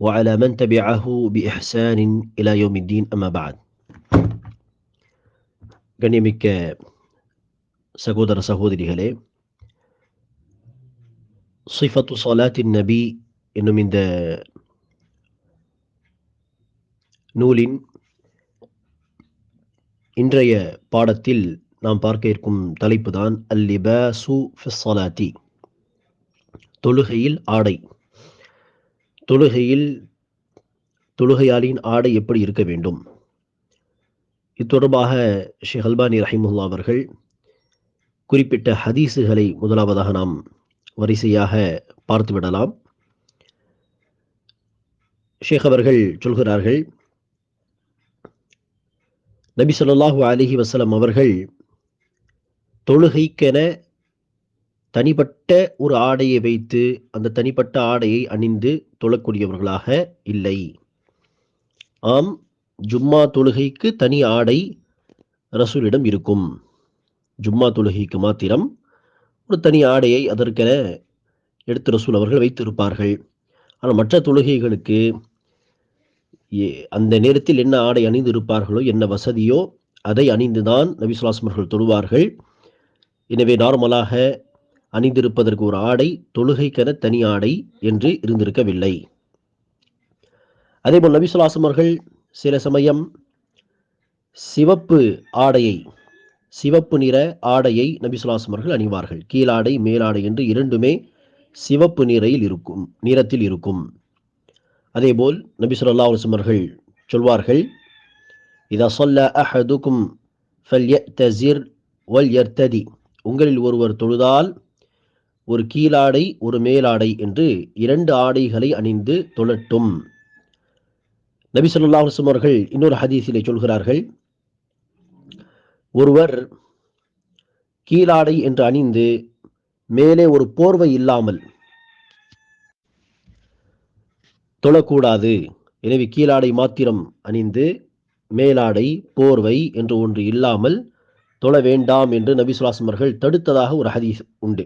وعلى من تبعه بإحسان إلى يوم الدين أما بعد கண்ணியமிக்க சகோதர சகோதரிகளே சிஃபத்து சலாத்தின் நபி என்னும் இந்த நூலின் இன்றைய பாடத்தில் நாம் பார்க்க இருக்கும் தலைப்பு தான் அல்லிபாசு ஃபிஸ்ஸலாத்தி தொழுகையில் ஆடை தொழுகையில் தொழுகையாளியின் ஆடை எப்படி இருக்க வேண்டும்? இது தொடர்பாக ஷேக் அல்பானி ரஹிமுல்லா அவர்கள் குறிப்பிட்ட ஹதீஸுகளை முதலாவதாக நாம் வரிசையாக பார்த்துவிடலாம் ஷேக் அவர்கள் சொல்கிறார்கள் நபி சொல்லாஹு அலிஹி வசலம் அவர்கள் தொழுகைக்கென தனிப்பட்ட ஒரு ஆடையை வைத்து அந்த தனிப்பட்ட ஆடையை அணிந்து தொழக்கூடியவர்களாக இல்லை. ஆம் ஜும்மா தொழுகைக்கு தனி ஆடை ரசூலிடம் இருக்கும். ஜும்மா தொழுகைக்கு மாத்திரம் ஒரு தனி ஆடையை அதற்கென எடுத்து ரசூல் அவர்கள் வைத்திருப்பார்கள். ஆனால் மற்ற தொழுகைகளுக்கு ஏ- அந்த நேரத்தில் என்ன ஆடை அணிந்து இருப்பார்களோ என்ன வசதியோ அதை அணிந்துதான் நபி ஸல்லல்லாஹு தொழுவார்கள். எனவே நார்மலாக அணிந்திருப்பதற்கு ஒரு ஆடை தொழுகைக்கென தனி ஆடை என்று இருந்திருக்கவில்லை. அதேபோல் நபி சில சமயம் சிவப்பு ஆடையை சிவப்பு நிற ஆடையை நபி அணிவார்கள். கீழாடை மேலாடை என்று இரண்டுமே சிவப்பு நிறையில் இருக்கும் நிறத்தில் இருக்கும். அதேபோல் நபி ஸல்லல்லாஹு அலைஹி சொல்வார்கள் இதா சொல்ல அஹதுக்கும் வல் எர்ததி உங்களில் ஒருவர் தொழுதால் ஒரு கீழாடை ஒரு மேலாடை என்று இரண்டு ஆடைகளை அணிந்து தொழட்டும். நபி ஸல்லல்லாஹு அவர்கள் இன்னொரு ஹதீஸிலே சொல்கிறார்கள் ஒருவர் கீழாடை என்று அணிந்து மேலே ஒரு போர்வை இல்லாமல் தொழக்கூடாது. எனவே கீழாடை மாத்திரம் அணிந்து மேலாடை போர்வை என்று ஒன்று இல்லாமல் தொழ வேண்டாம் என்று நபி ஸல்லல்லாஹு தடுத்ததாக ஒரு ஹதீஸ் உண்டு.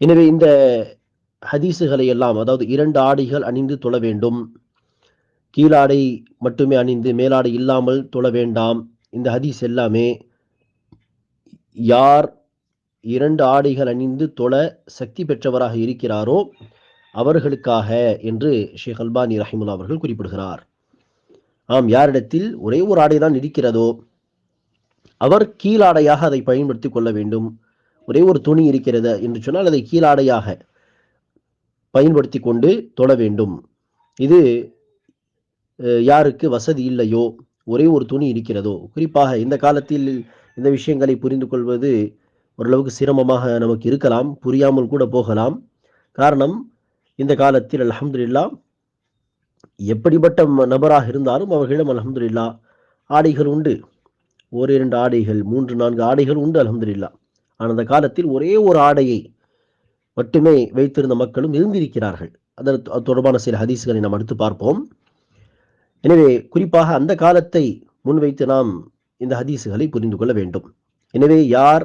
எனவே இந்த ஹதீஸுகளை எல்லாம் அதாவது இரண்டு ஆடைகள் அணிந்து தொழ வேண்டும். கீழாடை மட்டுமே அணிந்து மேலாடை இல்லாமல் தொழ வேண்டாம். இந்த ஹதீஸ் எல்லாமே யார் இரண்டு ஆடைகள் அணிந்து தொழ சக்தி பெற்றவராக இருக்கிறாரோ அவர்களுக்காக என்று ஷேக் அல்பானி ரஹிமுல்லா அவர்கள் குறிப்பிடுகிறார். ஆம் யாரிடத்தில் ஒரே ஒரு ஆடை தான் இருக்கிறதோ அவர் கீழாடையாக அதை பயன்படுத்திக் கொள்ள வேண்டும். ஒரே ஒரு துணி இருக்கிறது என்று சொன்னால் அதை கீழாடையாக பயன்படுத்தி கொண்டு தொழ வேண்டும். இது யாருக்கு வசதி இல்லையோ ஒரே ஒரு துணி இருக்கிறதோ குறிப்பாக இந்த காலத்தில் இந்த விஷயங்களை புரிந்து கொள்வது ஓரளவுக்கு சிரமமாக நமக்கு இருக்கலாம் புரியாமல் கூட போகலாம். காரணம் இந்த காலத்தில் அலமதுல்லா எப்படிப்பட்ட நபராக இருந்தாலும் அவர்களிடம் அலமதுல்லா ஆடைகள் உண்டு. ஒரு இரண்டு ஆடைகள் மூன்று நான்கு ஆடைகள் உண்டு அலமதுல்லா ஆனால் அந்த காலத்தில் ஒரே ஒரு ஆடையை மட்டுமே வைத்திருந்த மக்களும் இருந்திருக்கிறார்கள். அதன் தொடர்பான சில ஹதீஸ்களை நாம் அடுத்து பார்ப்போம். எனவே குறிப்பாக அந்த காலத்தை முன்வைத்து நாம் இந்த ஹதீஸுகளை புரிந்து கொள்ள வேண்டும். எனவே யார்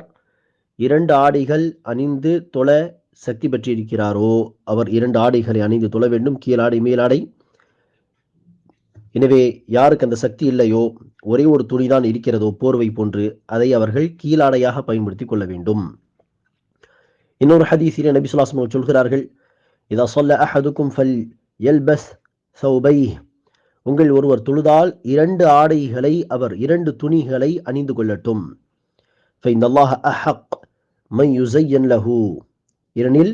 இரண்டு ஆடைகள் அணிந்து தொழ சக்தி பெற்றிருக்கிறாரோ அவர் இரண்டு ஆடைகளை அணிந்து தொழ வேண்டும். கீழாடை மேலாடை எனவே யாருக்கு அந்த சக்தி இல்லையோ ஒரே ஒரு துணிதான் இருக்கிறதோ போர்வை போன்று அதை அவர்கள் கீழாடையாக பயன்படுத்திக் கொள்ள வேண்டும். இன்னொரு ஹதீஸிலே நபி ஸல்லல்லாஹு சொல்கிறார்கள் இதா சொல்ல அஹதுக்கும் ஃபல் எல்பஸ் சௌபை உங்கள் ஒருவர் தொழுதால் இரண்டு ஆடைகளை அவர் இரண்டு துணிகளை அணிந்து கொள்ளட்டும். ஃபைன் அஹக் மை யுசையன் லஹு. ஏனெனில்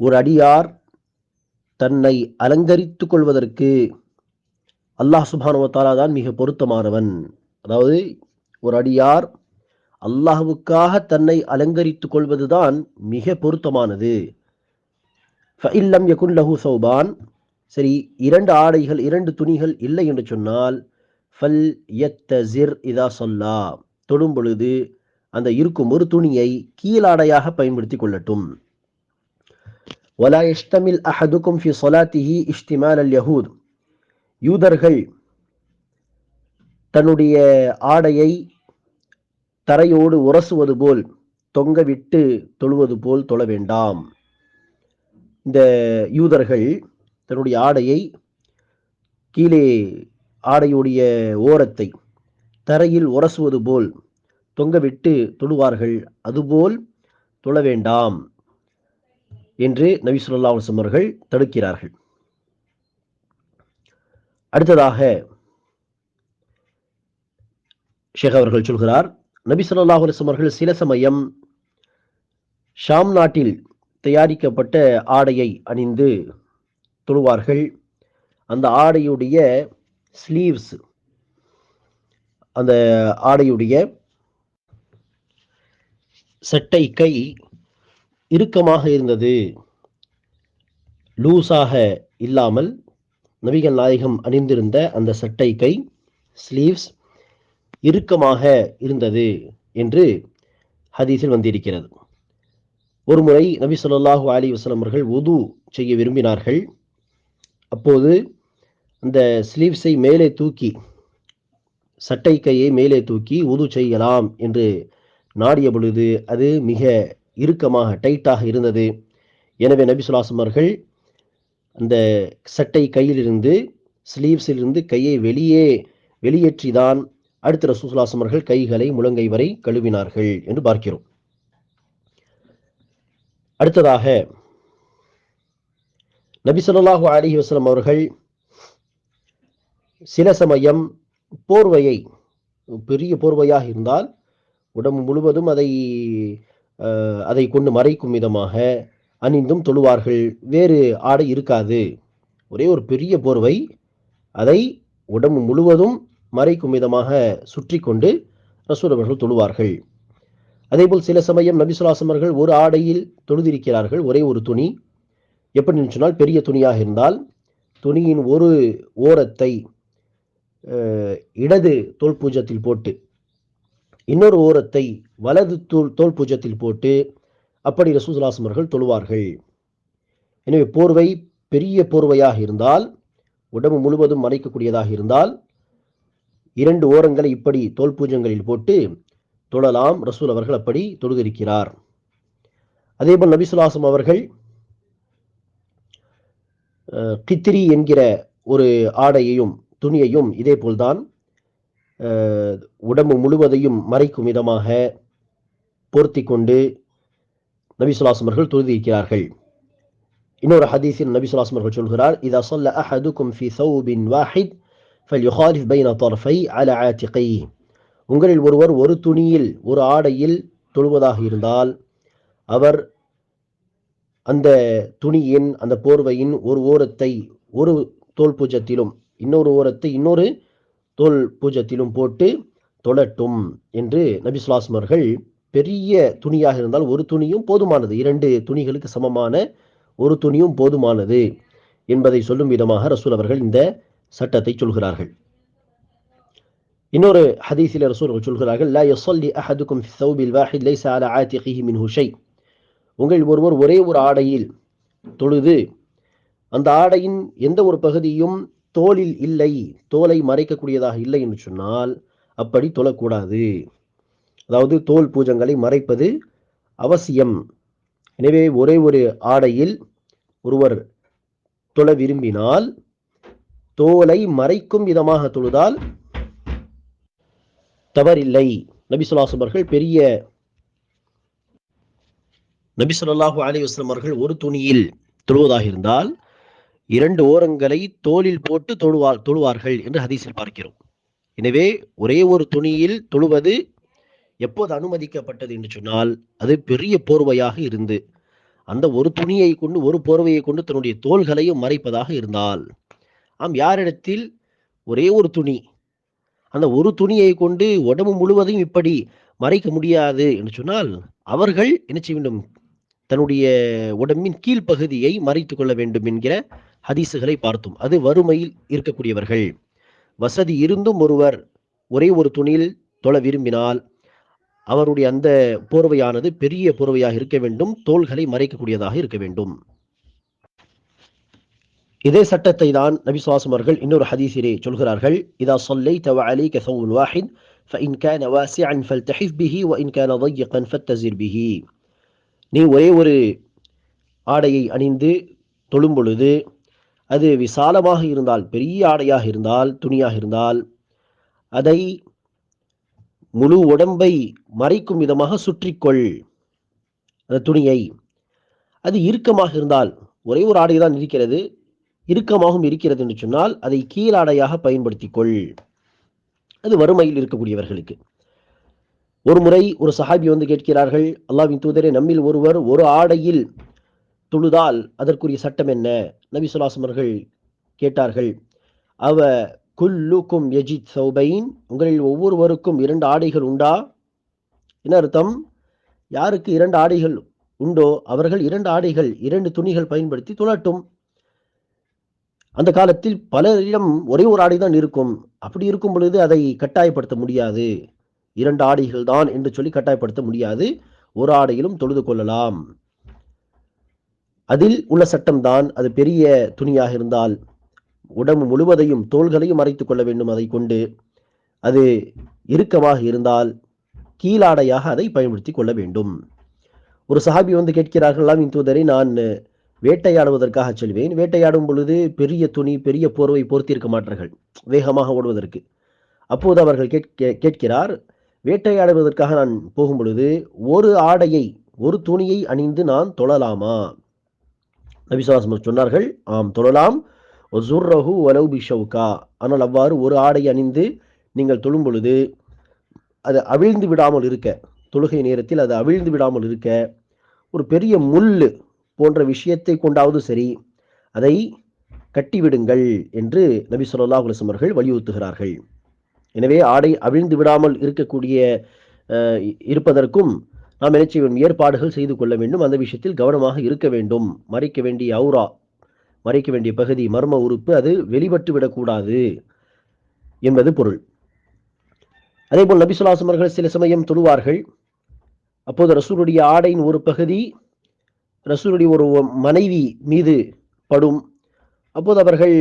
ஒரு அடியார் தன்னை அலங்கரித்துக் கொள்வதற்கு அல்லாஹ் சுபானுவத்தாலா தான் மிக பொருத்தமானவன். அதாவது ஒரு அடியார் அல்லாஹுக்காக தன்னை அலங்கரித்துக் கொள்வதுதான் மிக பொருத்தமானது. இல்லம் யகுன் லஹு சௌபான். சரி இரண்டு ஆடைகள் இரண்டு துணிகள் இல்லை என்று சொன்னால் ஃபல் எத்தசிர் இதா சொல்லா. தொடும் பொழுது அந்த இருக்கும் ஒரு துணியை கீழாடையாக பயன்படுத்தி கொள்ளட்டும். ஒலா இஷ்டமில் அஹதுக்கும் ஃபி சொலாத்திஹி இஷ்டிமால் அல் யஹூத். யூதர்கள் தன்னுடைய ஆடையை தரையோடு உரசுவது போல் தொங்கவிட்டு தொழுவது போல் தொழ வேண்டாம். இந்த யூதர்கள் தன்னுடைய ஆடையை கீழே ஆடையுடைய ஓரத்தை தரையில் உரசுவது போல் தொங்கவிட்டு தொழுவார்கள் அதுபோல் தொழ வேண்டாம் என்று நபி சொல்லா அவர்கள் தடுக்கிறார்கள். அடுத்ததாக ஷேக் அவர்கள் சொல்கிறார் நபி ஸல்லல்லாஹு அவர்கள் சில சமயம் ஷாம் நாட்டில் தயாரிக்கப்பட்ட ஆடையை அணிந்து தொழுவார்கள். அந்த ஆடையுடைய ஸ்லீவ்ஸ் அந்த ஆடையுடைய சட்டை கை இறுக்கமாக இருந்தது லூஸாக இல்லாமல் நபிகள் நாயகம் அணிந்திருந்த அந்த சட்டை கை ஸ்லீவ்ஸ் இறுக்கமாக இருந்தது என்று ஹதீஸில் வந்திருக்கிறது. ஒருமுறை நபி ஸல்லல்லாஹு அலி வஸல்லம் அவர்கள் உது செய்ய விரும்பினார்கள். அப்போது அந்த ஸ்லீவ்ஸை மேலே தூக்கி சட்டை கையை மேலே தூக்கி உது செய்யலாம் என்று நாடிய பொழுது அது மிக இறுக்கமாக டைட்டாக இருந்தது. எனவே நபி சுல்லாசம் அவர்கள் அந்த சட்டை கையிலிருந்து ஸ்லீவ்ஸிலிருந்து கையை வெளியே வெளியேற்றிதான் அடுத்த ரசூசுலாசமர்கள் கைகளை முழங்கை வரை கழுவினார்கள் என்று பார்க்கிறோம். அடுத்ததாக நபி சொல்லாஹு அலிஹி வஸ்லம் அவர்கள் சில சமயம் போர்வையை பெரிய போர்வையாக இருந்தால் உடம்பு முழுவதும் அதை அதை கொண்டு மறைக்கும் விதமாக அணிந்தும் தொழுவார்கள். வேறு ஆடை இருக்காது. ஒரே ஒரு பெரிய போர்வை. அதை உடம்பு முழுவதும் மறைக்கும் விதமாக சுற்றி கொண்டு ரசூல் அவர்கள் தொழுவார்கள். அதேபோல் சில சமயம் நபிசுலாசமர்கள் ஒரு ஆடையில் தொழுதிருக்கிறார்கள் ஒரே ஒரு துணி. எப்படின்னு சொன்னால் பெரிய துணியாக இருந்தால் துணியின் ஒரு ஓரத்தை இடது தோல் பூஜத்தில் போட்டு இன்னொரு ஓரத்தை வலது தோல் தோல் பூஜத்தில் போட்டு அப்படி ரசூசுலாசம் அவர்கள் தொழுவார்கள். எனவே போர்வை பெரிய போர்வையாக இருந்தால் உடம்பு முழுவதும் மறைக்கக்கூடியதாக இருந்தால் இரண்டு ஓரங்களை இப்படி தோல் பூஜங்களில் போட்டு தொழலாம். ரசூல் அவர்கள் அப்படி தொழுதிருக்கிறார். அதேபோல் நபிசுலாசம் அவர்கள் கித்திரி என்கிற ஒரு ஆடையையும் துணியையும் இதே போல்தான் உடம்பு முழுவதையும் மறைக்கும் விதமாக போர்த்தி கொண்டு நபி சுல்லாஸ்லம் அவர்கள் தொழுதிருக்கிறார்கள் இன்னொரு ஹதீஸில் நபி சுல்லாஸ்லம் அவர்கள் சொல்கிறார் இதா சொல்ல அஹதுக்கும் ஃபி சௌபின் வாஹித் ஃபல் யுஹாலிஃப் பைன தர்ஃபை அல ஆத்திகை உங்களில் ஒருவர் ஒரு துணியில் ஒரு ஆடையில் தொழுவதாக இருந்தால் அவர் அந்த துணியின் அந்த போர்வையின் ஒரு ஓரத்தை ஒரு தோல் பூஜத்திலும் இன்னொரு ஓரத்தை இன்னொரு தோல் பூஜத்திலும் போட்டு தொழட்டும் என்று நபி சுல்லாஸ்மர்கள் பெரிய துணியாக இருந்தால் ஒரு துணியும் போதுமானது. இரண்டு துணிகளுக்கு சமமான ஒரு துணியும் போதுமானது என்பதை சொல்லும் விதமாக ரசூல் அவர்கள் இந்த சட்டத்தை சொல்கிறார்கள். இன்னொரு ஹதீஸில் ரசூல் அவர்கள் சொல்கிறார்கள் லா யசல்லி அஹதுக்கும் சௌபில் வாஹித் லைசா அலா ஆத்திகிஹி மின் ஹுஷை உங்கள் ஒருவர் ஒரே ஒரு ஆடையில் தொழுது அந்த ஆடையின் எந்த ஒரு பகுதியும் தோளில் இல்லை தோலை மறைக்கக்கூடியதாக இல்லை என்று சொன்னால் அப்படி தொழக்கூடாது. அதாவது தோல் பூஜங்களை மறைப்பது அவசியம். எனவே ஒரே ஒரு ஆடையில் ஒருவர் தொழ விரும்பினால் தோலை மறைக்கும் விதமாக தொழுதால் தவறில்லை. நபிசுல்லாசுமர்கள் பெரிய நபி ஸல்லல்லாஹு ஒரு துணியில் தொழுவதாக இருந்தால் இரண்டு ஓரங்களை தோலில் போட்டு தொழுவார் தொழுவார்கள் என்று ஹதீஸில் பார்க்கிறோம். எனவே ஒரே ஒரு துணியில் தொழுவது எப்போது அனுமதிக்கப்பட்டது என்று சொன்னால் அது பெரிய போர்வையாக இருந்து அந்த ஒரு துணியை கொண்டு ஒரு போர்வையை கொண்டு தன்னுடைய தோள்களையும் மறைப்பதாக இருந்தால் ஆம் யாரிடத்தில் ஒரே ஒரு துணி அந்த ஒரு துணியை கொண்டு உடம்பு முழுவதையும் இப்படி மறைக்க முடியாது என்று சொன்னால் அவர்கள் என்ன செய்ய வேண்டும்? தன்னுடைய உடம்பின் கீழ்ப்பகுதியை மறைத்து கொள்ள வேண்டும் என்கிற ஹதீசுகளை பார்த்தோம். அது வறுமையில் இருக்கக்கூடியவர்கள். வசதி இருந்தும் ஒருவர் ஒரே ஒரு துணியில் தொழ விரும்பினால் அவருடைய அந்த போர்வையானது பெரிய போர்வையாக இருக்க வேண்டும் தோள்களை மறைக்கக்கூடியதாக இருக்க வேண்டும் இதே சட்டத்தை தான் நபி சுவாசம் அவர்கள் இன்னொரு ஹதீஸிலே சொல்கிறார்கள் இதா சொல்லை தவ அலி கசவுன் வாஹித் فإن كان واسعا فالتحف به وإن كان ضيقا فاتزر به நீ ஒரே ஒரு ஆடையை அணிந்து தொழும் பொழுது அது விசாலமாக இருந்தால் பெரிய ஆடையாக இருந்தால் துணியாக இருந்தால் அதை முழு உடம்பை மறைக்கும் விதமாக சுற்றிக்கொள். அந்த துணியை. அது இறுக்கமாக இருந்தால் ஒரே ஒரு ஆடை தான் இருக்கிறது. இறுக்கமாகவும் இருக்கிறது என்று சொன்னால் அதை கீழாடையாக பயன்படுத்திக் கொள் அது வறுமையில் இருக்கக்கூடியவர்களுக்கு. ஒரு முறை ஒரு சஹாபி வந்து கேட்கிறார்கள் அல்லாவின் தூதரே நம்மில் ஒருவர் ஒரு ஆடையில் தொழுதால் அதற்குரிய சட்டம் என்ன? நபி சுலாசமர்கள் கேட்டார்கள் அவ குல்லுக்கும் யஜித் சௌபைன் உங்களில் ஒவ்வொருவருக்கும் இரண்டு ஆடைகள் உண்டா? என்ன அர்த்தம்? யாருக்கு இரண்டு ஆடைகள் உண்டோ அவர்கள் இரண்டு ஆடைகள் இரண்டு துணிகள் பயன்படுத்தி துளட்டும் அந்த காலத்தில் பலரிடம் ஒரே ஒரு ஆடை தான் இருக்கும். அப்படி இருக்கும் பொழுது அதை கட்டாயப்படுத்த முடியாது. இரண்டு ஆடைகள் தான் என்று சொல்லி கட்டாயப்படுத்த முடியாது. ஒரு ஆடையிலும் தொழுது கொள்ளலாம். அதில் உள்ள சட்டம்தான் அது பெரிய துணியாக இருந்தால் உடம்பு முழுவதையும் தோள்களையும் மறைத்துக் கொள்ள வேண்டும் அதை கொண்டு அது இறுக்கமாக இருந்தால் கீழாடையாக அதை பயன்படுத்தி கொள்ள வேண்டும். ஒரு சஹாபி வந்து கேட்கிறார்களாம் இந்த தூதரை நான் வேட்டையாடுவதற்காக செல்வேன். வேட்டையாடும் பொழுது பெரிய துணி பெரிய போர்வை பொருத்தியிருக்க மாட்டார்கள். வேகமாக ஓடுவதற்கு. அப்போது அவர்கள் கேட்க கேட்கிறார் வேட்டையாடுவதற்காக நான் போகும் பொழுது ஒரு ஆடையை ஒரு துணியை அணிந்து நான் தொழலாமா? நபிசுவாசம் சொன்னார்கள் ஆம் தொழலாம். ஒசுர்ரஹு வலவு பிஷவுகா ஆனால் அவ்வாறு ஒரு ஆடை அணிந்து நீங்கள் தொழும் பொழுது அது அவிழ்ந்து விடாமல் இருக்க தொழுகை நேரத்தில் அது அவிழ்ந்து விடாமல் இருக்க ஒரு பெரிய முள் போன்ற விஷயத்தை கொண்டாவது சரி அதை கட்டிவிடுங்கள் என்று நபி சொல்லா அலுவலம் அவர்கள் வலியுறுத்துகிறார்கள். எனவே ஆடை அவிழ்ந்து விடாமல் இருக்கக்கூடிய இருப்பதற்கும் நாம் என்ன செய்வோம் ஏற்பாடுகள் செய்து கொள்ள வேண்டும். அந்த விஷயத்தில் கவனமாக இருக்க வேண்டும். மறைக்க வேண்டிய அவுரா மறைக்க வேண்டிய பகுதி மர்ம உறுப்பு அது வெளிப்பட்டு விடக்கூடாது என்பது பொருள். அதேபோல் நபிசுல்லாசம் அவர்கள் சில சமயம் தொழுவார்கள். அப்போது ரசூலுடைய ஆடையின் ஒரு பகுதி ரசூலுடைய ஒரு மனைவி மீது படும். அப்போது அவர்கள்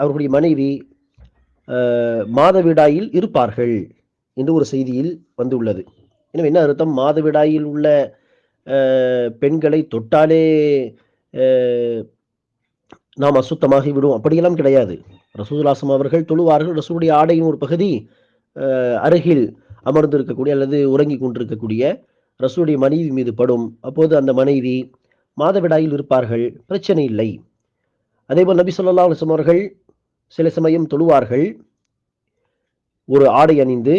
அவர்களுடைய மனைவி மாதவிடாயில் இருப்பார்கள் என்று ஒரு செய்தியில் வந்துள்ளது. எனவே என்ன அர்த்தம்? மாதவிடாயில் உள்ள பெண்களை தொட்டாலே நாம் அசுத்தமாகி விடும் அப்படியெல்லாம் கிடையாது. ரசூலுல்லாசம் அவர்கள் தொழுவார்கள். ரசூடைய ஆடையின் ஒரு பகுதி அருகில் அருகில் அமர்ந்திருக்கக்கூடிய அல்லது உறங்கி கொண்டிருக்கக்கூடிய ரசூடைய மனைவி மீது படும். அப்போது அந்த மனைவி மாதவிடாயில் இருப்பார்கள். பிரச்சனை இல்லை. அதேபோல் நபி சொல்லா அலுவலம் அவர்கள் சில சமயம் தொழுவார்கள். ஒரு ஆடை அணிந்து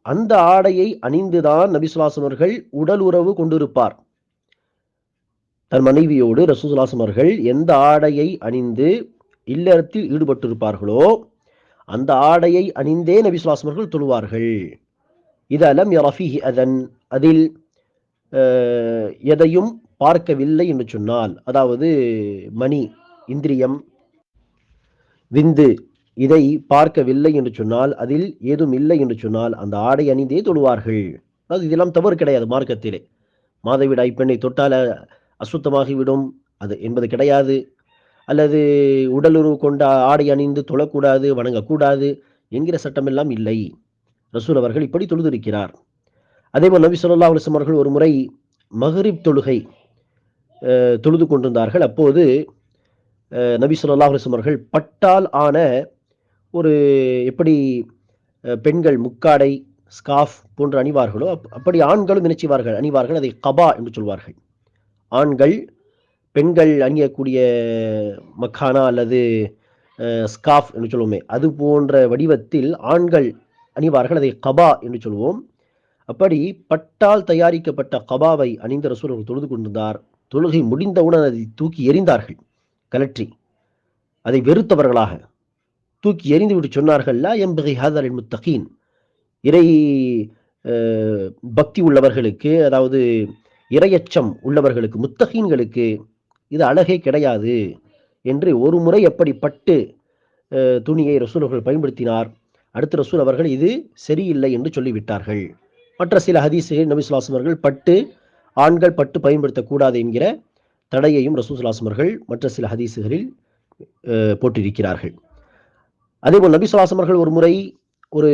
அந்த ஆடையை அணிந்துதான் நபி சுல்லாசம் அவர்கள் உடல் உறவு கொண்டிருப்பார். தன் மனைவியோடு ரசூலுல்லாஹி அவர்கள் எந்த ஆடையை அணிந்து இல்லறத்தில் ஈடுபட்டிருப்பார்களோ அந்த ஆடையை அணிந்தே நபி ஸல்லல்லாஹு அவர்கள் தொழுவார்கள். இது அலம் அதன் அதில் எதையும் பார்க்கவில்லை என்று சொன்னால் அதாவது மணி இந்திரியம் விந்து இதை பார்க்கவில்லை என்று சொன்னால் அதில் ஏதும் இல்லை என்று சொன்னால் அந்த ஆடை அணிந்தே தொழுவார்கள். அதாவது இதெல்லாம் தவறு கிடையாது மார்க்கத்திலே. மாதவிடாய் பெண்ணை தொட்டால அசுத்தமாகிவிடும். அது என்பது கிடையாது. அல்லது உடலுறவு கொண்ட ஆடை அணிந்து தொழக்கூடாது வணங்கக்கூடாது என்கிற சட்டமெல்லாம் இல்லை. ரசூல் அவர்கள் இப்படி தொழுதிருக்கிறார். அதேபோல் நபி சொல்லா அலைஹி அவர்கள் ஒரு முறை மஹரிப் தொழுகை தொழுது கொண்டிருந்தார்கள். அப்போது நபி சொல்லா அலைஹி அவர்கள் பட்டால் ஆன ஒரு எப்படி பெண்கள் முக்காடை ஸ்காஃப் போன்று அணிவார்களோ அப்படி ஆண்களும் நினைச்சிவார்கள் அணிவார்கள் அதை கபா என்று சொல்வார்கள். ஆண்கள் பெண்கள் அணியக்கூடிய மக்கானா அல்லது ஸ்காஃப் என்று சொல்லுவோமே அது போன்ற வடிவத்தில் ஆண்கள் அணிவார்கள். அதை கபா என்று சொல்வோம். அப்படி பட்டால் தயாரிக்கப்பட்ட கபாவை அணிந்த ரசூல் அவர்கள் தொழுது கொண்டிருந்தார். தொழுகை முடிந்தவுடன் அதை தூக்கி எறிந்தார்கள். கலற்றி. அதை வெறுத்தவர்களாக தூக்கி எறிந்துவிட்டு சொன்னார்கள் லா எம்பகை ஹாதர் முத்தகீன் இறை பக்தி உள்ளவர்களுக்கு அதாவது இரையச்சம் உள்ளவர்களுக்கு முத்தகீன்களுக்கு இது அழகே கிடையாது என்று ஒரு முறை எப்படி பட்டு துணியை ரசூல் அவர்கள் பயன்படுத்தினார். அடுத்து ரசூல் அவர்கள் இது சரியில்லை என்று சொல்லிவிட்டார்கள். மற்ற சில ஹதீஸுகள் நபி சுல்லாசம் அவர்கள் பட்டு ஆண்கள் பட்டு பயன்படுத்தக்கூடாது என்கிற தடையையும் ரசூல் சுல்லாசம் அவர்கள் மற்ற சில ஹதீசுகளில் போட்டிருக்கிறார்கள். அதேபோல் நபி சுல்லாசம் அவர்கள் ஒரு முறை ஒரு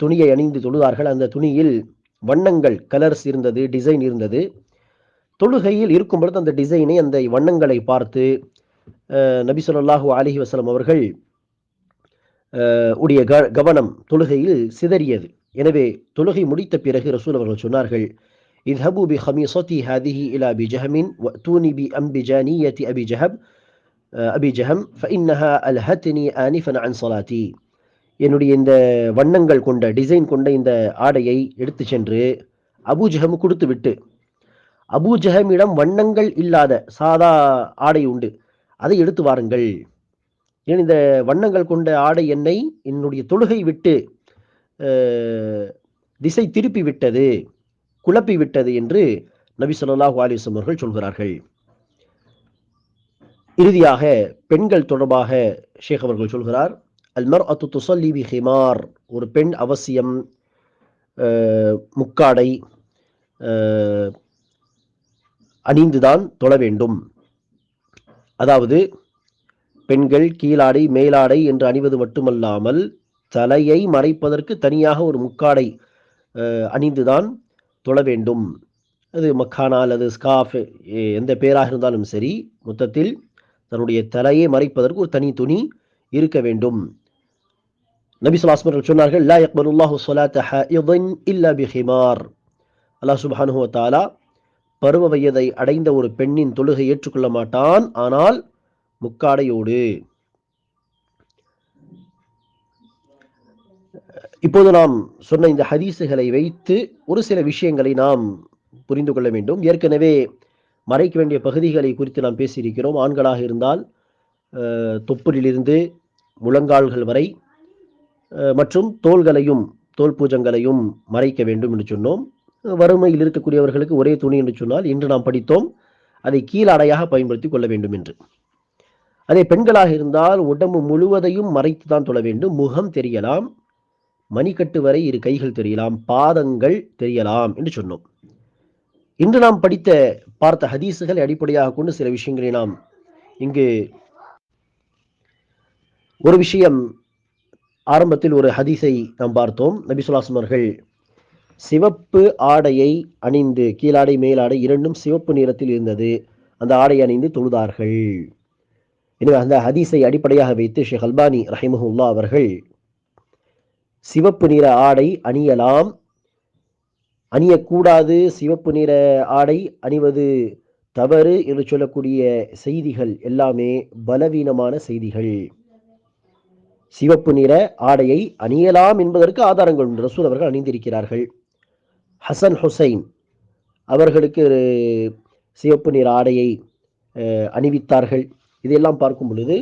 துணியை அணிந்து தொழுதார்கள். அந்த துணியில் வண்ணங்கள் கலர்ஸ் இருந்தது டிசைன் இருந்தது. தொழுகையில் இருக்கும் பொழுது அந்த டிசைனை அந்த வண்ணங்களை பார்த்து நபி சொல்லாஹூ அலிஹி வசலம் அவர்கள் உடைய க கவனம் தொழுகையில் சிதறியது. எனவே தொழுகை முடித்த பிறகு ரசூல் அவர்கள் சொன்னார்கள் இத்ஹபு பி ஹமீசத்தி ஹாதிஹி இலா பி ஜஹமின் தூனி பி அம்பி ஜானியத்தி அபி ஜஹப் அபி ஜஹம் ஃபஇன்னஹா அல் ஹத்னி ஆனிஃபன் அன் சலாத்தி. என்னுடைய இந்த வண்ணங்கள் கொண்ட டிசைன் கொண்ட இந்த ஆடையை எடுத்து சென்று அபூஜஹம் கொடுத்து விட்டு அபூஜஹமிடம் வண்ணங்கள் இல்லாத சாதா ஆடை உண்டு. அதை எடுத்து வாருங்கள். ஏன் இந்த வண்ணங்கள் கொண்ட ஆடை என்னை என்னுடைய தொழுகை விட்டு திசை திருப்பி விட்டது குழப்பி விட்டது என்று நபி சொல்லாஹு அலைஹி அவர்கள் சொல்கிறார்கள். இறுதியாக பெண்கள் தொடர்பாக ஷேக் அவர்கள் சொல்கிறார் அல்மர் அத்து துசல்லி பி ஹிமார் ஒரு பெண் அவசியம் முக்காடை அணிந்துதான் தொழ வேண்டும். அதாவது பெண்கள் கீழாடை மேலாடை என்று அணிவது மட்டுமல்லாமல் தலையை மறைப்பதற்கு தனியாக ஒரு முக்காடை அணிந்துதான் தொழ வேண்டும். அது மக்கானா அல்லது ஸ்காஃப் எந்த பேராக இருந்தாலும் சரி மொத்தத்தில் தன்னுடைய தலையை மறைப்பதற்கு ஒரு தனி துணி இருக்க வேண்டும். நபி ஸல்லல்லாஹு சொன்னார்கள் லா யக்பலுல்லாஹு ஸலாத்த ஹாயிதின் இல்லா பிஹிமார். அல்லாஹ் சுப்ஹானஹு தாலா பருவ வயதை அடைந்த ஒரு பெண்ணின் தொழுகை ஏற்றுக்கொள்ள மாட்டான் ஆனால் முக்காடையோடு. இப்போது நாம் சொன்ன இந்த ஹதீஸுகளை வைத்து ஒரு சில விஷயங்களை நாம் புரிந்து கொள்ள வேண்டும். ஏற்கனவே மறைக்க வேண்டிய பகுதிகளை குறித்து நாம் பேசியிருக்கிறோம். ஆண்களாக இருந்தால் தொப்பிலிருந்து முழங்கால்கள் வரை மற்றும் தோள்களையும் தோல் பூஜங்களையும் மறைக்க வேண்டும் என்று சொன்னோம். வறுமையில் இருக்கக்கூடியவர்களுக்கு ஒரே துணி என்று சொன்னால் இன்று நாம் படித்தோம் அதை கீழடையாக பயன்படுத்தி கொள்ள வேண்டும் என்று. அதே பெண்களாக இருந்தால் உடம்பு முழுவதையும் மறைத்து தான் தொழ வேண்டும். முகம் தெரியலாம் மணிக்கட்டு வரை இரு கைகள் தெரியலாம் பாதங்கள் தெரியலாம் என்று சொன்னோம். இன்று நாம் படித்த பார்த்த ஹதீஸுகளை அடிப்படையாக கொண்டு சில விஷயங்களை நாம் இங்கு ஒரு விஷயம் ஆரம்பத்தில் ஒரு ஹதீஸை நாம் பார்த்தோம். நபி சுல்லாஸ்லம் சிவப்பு ஆடையை அணிந்து கீழாடை மேலாடை இரண்டும் சிவப்பு நிறத்தில் இருந்தது. அந்த ஆடை அணிந்து தொழுதார்கள். எனவே அந்த ஹதீஸை அடிப்படையாக வைத்து ஷேக் அல்பானி ரஹிமஹுல்லா அவர்கள் சிவப்பு நிற ஆடை அணியலாம். அணியக்கூடாது. சிவப்பு நிற ஆடை அணிவது தவறு என்று சொல்லக்கூடிய செய்திகள் எல்லாமே பலவீனமான செய்திகள். சிவப்பு நிற ஆடையை அணியலாம் என்பதற்கு ஆதாரங்கள் உண்டு. ரசூல் அவர்கள் அணிந்திருக்கிறார்கள். ஹசன் ஹுசைன் அவர்களுக்கு ஒரு சிவப்பு நிற ஆடையை அணிவித்தார்கள். இதையெல்லாம் பார்க்கும் பொழுது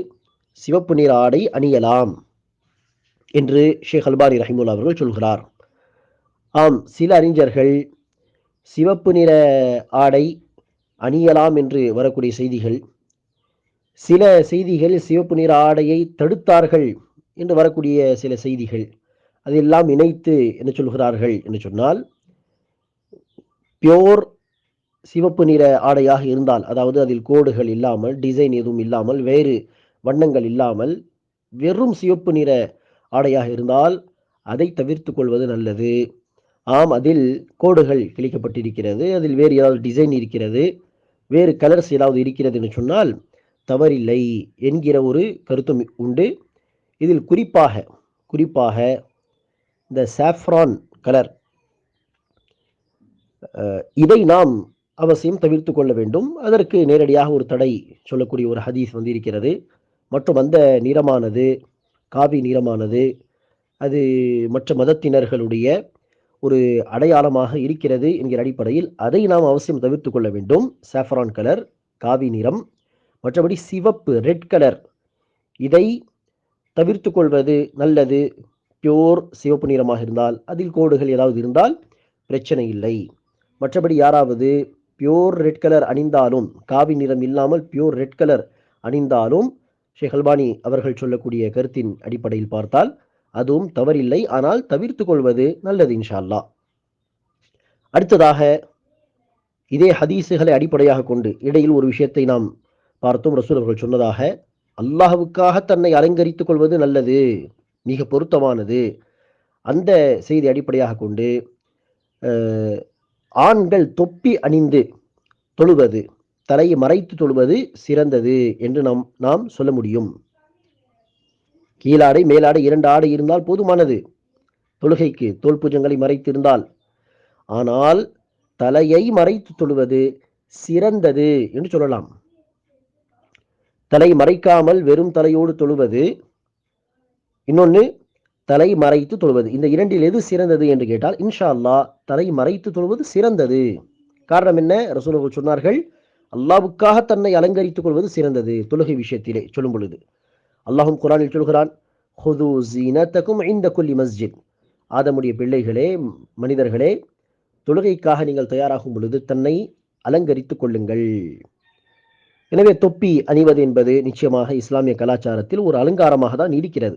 சிவப்பு நிற ஆடை அணியலாம் என்று ஷேக் அல்பானி ரஹிமுல்லா அவர்கள் சொல்கிறார். ஆம் சில அறிஞர்கள் சிவப்பு நிற ஆடை அணியலாம் என்று வரக்கூடிய செய்திகள் சில செய்திகள் சிவப்பு நிற ஆடையை தடுத்தார்கள் என்று வரக்கூடிய சில செய்திகள். அதெல்லாம் இணைத்து என்ன சொல்கிறார்கள் என்று சொன்னால் பியோர் சிவப்பு நிற ஆடையாக இருந்தால் அதாவது அதில் கோடுகள் இல்லாமல் டிசைன் எதுவும் இல்லாமல் வேறு வண்ணங்கள் இல்லாமல் வெறும் சிவப்பு நிற ஆடையாக இருந்தால் அதை தவிர்த்து கொள்வது நல்லது. ஆம் அதில் கோடுகள் கிழிக்கப்பட்டிருக்கிறது அதில் வேறு ஏதாவது டிசைன் இருக்கிறது வேறு கலர்ஸ் ஏதாவது இருக்கிறது என்று சொன்னால் தவறில்லை என்கிற ஒரு கருத்தும் உண்டு. இதில் குறிப்பாக குறிப்பாக இந்த சாஃப்ரான் கலர் இதை நாம் அவசியம் தவிர்த்து கொள்ள வேண்டும். அதற்கு நேரடியாக ஒரு தடை சொல்லக்கூடிய ஒரு ஹதீஸ் வந்து இருக்கிறது மற்றும் அந்த நிறமானது காவி நிறமானது அது மற்ற மதத்தினர்களுடைய ஒரு அடையாளமாக இருக்கிறது என்கிற அடிப்படையில் அதை நாம் அவசியம் தவிர்த்து கொள்ள வேண்டும். சாஃப்ரான் கலர் காவி நிறம் மற்றபடி சிவப்பு ரெட் கலர் இதை தவிர்த்து கொள்வது நல்லது. பியோர் சிவப்பு நிறமாக இருந்தால் அதில் கோடுகள் ஏதாவது இருந்தால் பிரச்சனை இல்லை. மற்றபடி யாராவது பியோர் ரெட் கலர் அணிந்தாலும் காவி நிறம் இல்லாமல் பியோர் ரெட் கலர் அணிந்தாலும் ஷேக் அல்பானி அவர்கள் சொல்லக்கூடிய கருத்தின் அடிப்படையில் பார்த்தால் அதுவும் தவறில்லை. ஆனால் தவிர்த்து கொள்வது நல்லது இன்ஷா அல்லாஹ் அடுத்ததாக இதே ஹதீஸுகளை அடிப்படையாக கொண்டு இடையில் ஒரு விஷயத்தை நாம் பார்த்தோம். ரசூல் அவர்கள் சொன்னதாக அல்லாஹ்வுக்காக தன்னை அலங்கரித்துக் கொள்வது நல்லது மிக பொருத்தமானது. அந்த செய்தி அடிப்படையாக கொண்டு ஆண்கள் தொப்பி அணிந்து தொழுவது தலையை மறைத்து தொழுவது சிறந்தது என்று நாம் நாம் சொல்ல முடியும். கீழாடை மேலாடை இரண்டு ஆடை இருந்தால் போதுமானது. தொழுகைக்கு தோல் பூஜங்களை மறைத்திருந்தால். ஆனால் தலையை மறைத்து தொழுவது சிறந்தது என்று சொல்லலாம். தலை மறைக்காமல் வெறும் தலையோடு தொழுவது. இன்னொன்று தலை மறைத்து தொழுவது. இந்த இரண்டில் எது சிறந்தது என்று கேட்டால் இன்ஷா அல்லா தலை மறைத்து தொழுவது சிறந்தது. காரணம் என்ன? ரசூலர்கள் சொன்னார்கள் அல்லாவுக்காக தன்னை அலங்கரித்துக் கொள்வது சிறந்தது. தொழுகை விஷயத்திலே சொல்லும் பொழுது. அல்லாஹும் குரானில் சொல்கிறான் ஹுது ஜீனத்தக்கும் இந்த கொல்லி மஸ்ஜித். ஆதமுடைய பிள்ளைகளே மனிதர்களே தொழுகைக்காக நீங்கள் தயாராகும் பொழுது தன்னை அலங்கரித்துக் கொள்ளுங்கள். எனவே தொப்பி அணிவது என்பது நிச்சயமாக இஸ்லாமிய கலாச்சாரத்தில் ஒரு அலங்காரமாக தான் இருக்கிறது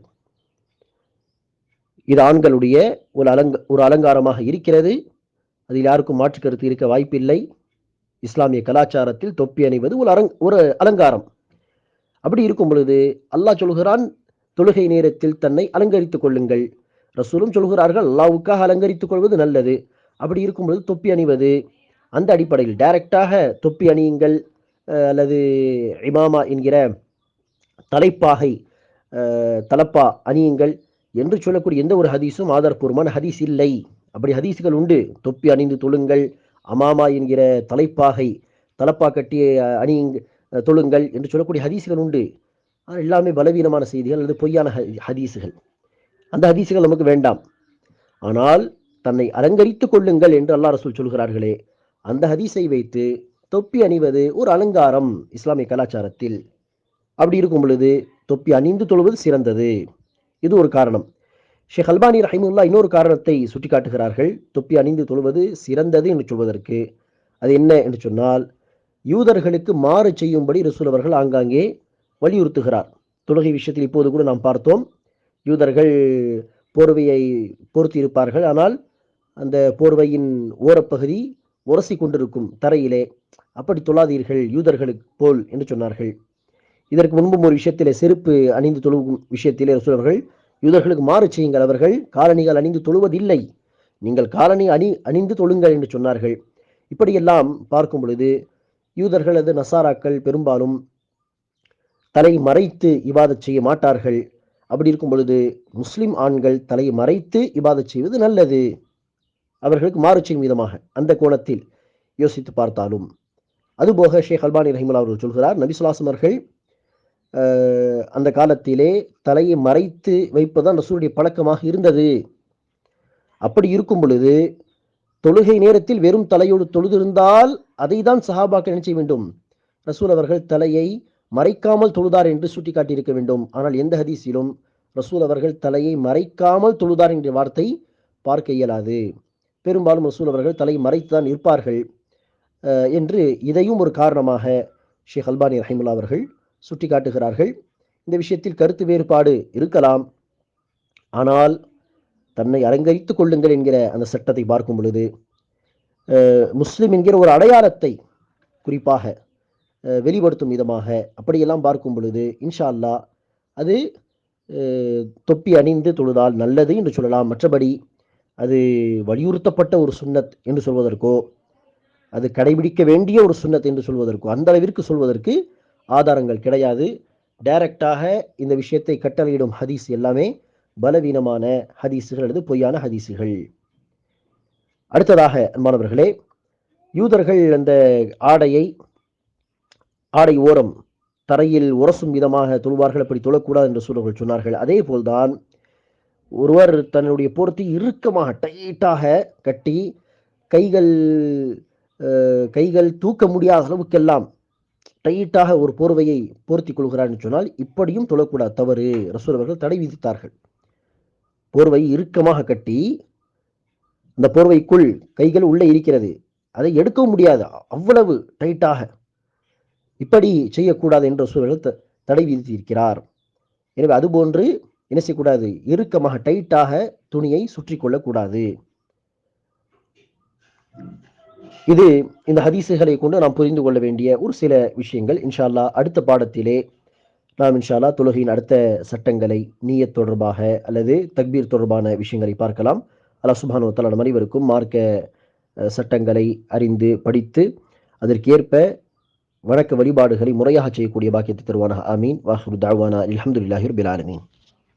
இது ஆண்களுடைய ஒரு அலங்க ஒரு அலங்காரமாக இருக்கிறது. அதில் யாருக்கும் மாற்று கருத்து இருக்க வாய்ப்பில்லை. இஸ்லாமிய கலாச்சாரத்தில் தொப்பி அணிவது ஒரு அரங் ஒரு அலங்காரம். அப்படி இருக்கும் பொழுது அல்லாஹ் சொல்கிறான் தொழுகை நேரத்தில் தன்னை அலங்கரித்துக் கொள்ளுங்கள். ரசூலும் சொல்கிறார்கள் அல்லாவுக்காக அலங்கரித்துக் கொள்வது நல்லது. அப்படி இருக்கும் பொழுது தொப்பி அணிவது அந்த அடிப்படையில் டைரக்டாக தொப்பி அணியுங்கள். அல்லது இமாமா என்கிற தலைப்பாகை தலப்பா அணியுங்கள் என்று சொல்லக்கூடிய எந்த ஒரு ஹதீஸும் ஆதாரப்பூர்வமான ஹதீஸ் இல்லை. அப்படி ஹதீஸுகள் உண்டு. தொப்பி அணிந்து தொழுங்கள் அமாமா என்கிற தலைப்பாகை தலப்பா கட்டிய அஹ், அணியுங்க தொழுங்கள் என்று சொல்லக்கூடிய ஹதீஸுகள் உண்டு. ஆனால் எல்லாமே பலவீனமான செய்திகள் அல்லது பொய்யான ஹதீஸுகள். அந்த ஹதீஸுகள் நமக்கு வேண்டாம். ஆனால் தன்னை அலங்கரித்துக் கொள்ளுங்கள் என்று அல்லாஹ் ரசூல் சொல்கிறார்களே அந்த ஹதீஸை வைத்து தொப்பி அணிவது ஒரு அலங்காரம் இஸ்லாமிய கலாச்சாரத்தில். அப்படி இருக்கும் பொழுது தொப்பி அணிந்து தொழுவது சிறந்தது. இது ஒரு காரணம். ஷேக் அல்பானி ரஹிமுல்லா இன்னொரு காரணத்தை சுட்டிக்காட்டுகிறார்கள். தொப்பி அணிந்து தொழுவது சிறந்தது என்று சொல்வதற்கு. அது என்ன என்று சொன்னால் யூதர்களுக்கு மாறு செய்யும்படி ரசூலவர்கள் ஆங்காங்கே வலியுறுத்துகிறார். தொழுகை விஷயத்தில் இப்போது கூட நாம் பார்த்தோம் யூதர்கள் போர்வையை பொருத்தி இருப்பார்கள் ஆனால் அந்த போர்வையின் ஓரப்பகுதி உரசி கொண்டிருக்கும் தரையிலே அப்படி தொழாதீர்கள் யூதர்களுக்கு போல் என்று சொன்னார்கள். இதற்கு முன்பும் ஒரு விஷயத்திலே செருப்பு அணிந்து தொழுகும் விஷயத்திலே ரசூல் யூதர்களுக்கு மாறு செய்யுங்கள் அவர்கள் காலணிகள் அணிந்து தொழுவதில்லை. நீங்கள் காலணி அணி அணிந்து தொழுங்கள் என்று சொன்னார்கள். இப்படியெல்லாம் பார்க்கும் பொழுது யூதர்கள் அது நசாராக்கள் பெரும்பாலும் தலை மறைத்து இவாதச் செய்ய மாட்டார்கள். அப்படி இருக்கும் பொழுது முஸ்லிம் ஆண்கள் தலையை மறைத்து இபாதத் செய்வது நல்லது. அவர்களுக்கு மாறுச்சியும் விதமாக அந்த கோணத்தில் யோசித்து பார்த்தாலும். அதுபோக ஷேக் அல்பானி ரஹிமுல்லா அவர்கள் சொல்கிறார் நபிசுல்லாசம் அவர்கள் அந்த காலத்திலே தலையை மறைத்து வைப்பதுதான் ரசூலுடைய பழக்கமாக இருந்தது. அப்படி இருக்கும் பொழுது தொழுகை நேரத்தில் வெறும் தலையோடு தொழுதிருந்தால் அதை தான் சஹாபாக்கள் நினைச்ச வேண்டும்? ரசூல் அவர்கள் தலையை மறைக்காமல் தொழுதார் என்று சுட்டிக்காட்டியிருக்க வேண்டும். ஆனால் எந்த ஹதீஸிலும் ரசூல் அவர்கள் தலையை மறைக்காமல் தொழுதார் என்ற வார்த்தை பார்க்க இயலாது. பெரும்பாலும் ரசூல் அவர்கள் தலையை மறைத்துதான் இருப்பார்கள் என்று இதையும் ஒரு காரணமாக ஷேக் அல்பானி ரஹிமுல்லா அவர்கள் சுட்டிக்காட்டுகிறார்கள். இந்த விஷயத்தில் கருத்து வேறுபாடு இருக்கலாம். ஆனால் தன்னை அலங்கரித்துக் கொள்ளுங்கள் என்கிற அந்த சட்டத்தை பார்க்கும் பொழுது முஸ்லிம் என்கிற ஒரு அடையாளத்தை குறிப்பாக வெளிப்படுத்தும் விதமாக அப்படியெல்லாம் பார்க்கும் பொழுது இன்ஷா அல்லாஹ் அது தொப்பி அணிந்து தொழுதால் நல்லது என்று சொல்லலாம். மற்றபடி அது வலியுறுத்தப்பட்ட ஒரு சுன்னத் என்று சொல்வதற்கோ அது கடைபிடிக்க வேண்டிய ஒரு சுன்னத் என்று சொல்வதற்கோ அந்த அளவிற்கு சொல்வதற்கு ஆதாரங்கள் கிடையாது. டைரக்டாக இந்த விஷயத்தை கட்டளையிடும் ஹதீஸ் எல்லாமே பலவீனமான ஹதீஸுகள் அல்லது பொய்யான ஹதீஸுகள் அடுத்ததாக அன்பானவர்களே யூதர்கள் அந்த ஆடையை ஆடை ஓரம் தரையில் உரசும் விதமாக தொழுவார்கள் அப்படி தொழக்கூடாது என்று சூழல்கள் சொன்னார்கள். அதே போல்தான் ஒருவர் தன்னுடைய போர்த்தி இறுக்கமாக டைட்டாக கட்டி கைகள் கைகள் தூக்க முடியாத அளவுக்கெல்லாம் டைட்டாக ஒரு போர்வையை போர்த்தி கொள்கிறான்னு சொன்னால் இப்படியும் தொழக்கூடாது. தவறு. ரசூல் அவர்கள் தடை விதித்தார்கள். போர்வை இறுக்கமாக கட்டி அந்த போர்வைக்குள் கைகள் உள்ளே இருக்கிறது. அதை எடுக்கவும் முடியாது. அவ்வளவு டைட்டாக இப்படி செய்யக்கூடாது என்ற சூழல் த- தடை விதித்திருக்கிறார். எனவே அதுபோன்று என்ன செய்யக்கூடாது? இறுக்கமாக டைட்டாக துணியை சுற்றி கொள்ளக்கூடாது இது இந்த ஹதீசுகளை கொண்டு நாம் புரிந்து கொள்ள வேண்டிய ஒரு சில விஷயங்கள். இன்ஷால்லா அடுத்த பாடத்திலே நாம் இன்ஷால்லா தொழுகையின் அடுத்த சட்டங்களை நீயத் தொடர்பாக அல்லது தக்பீர் தொடர்பான விஷயங்களை பார்க்கலாம். அல்லா சுபானு தலா நம் அனைவருக்கும் மார்க்க சட்டங்களை அறிந்து படித்து அதற்கேற்ப வணக்க வழிபாடுகளை முறையாக செய்யக்கூடிய பாக்கியத்தை தருவானா ஆமீன். வாஹிரு தாவானா அலமதுல்லாஹிர் பிலாலமீன்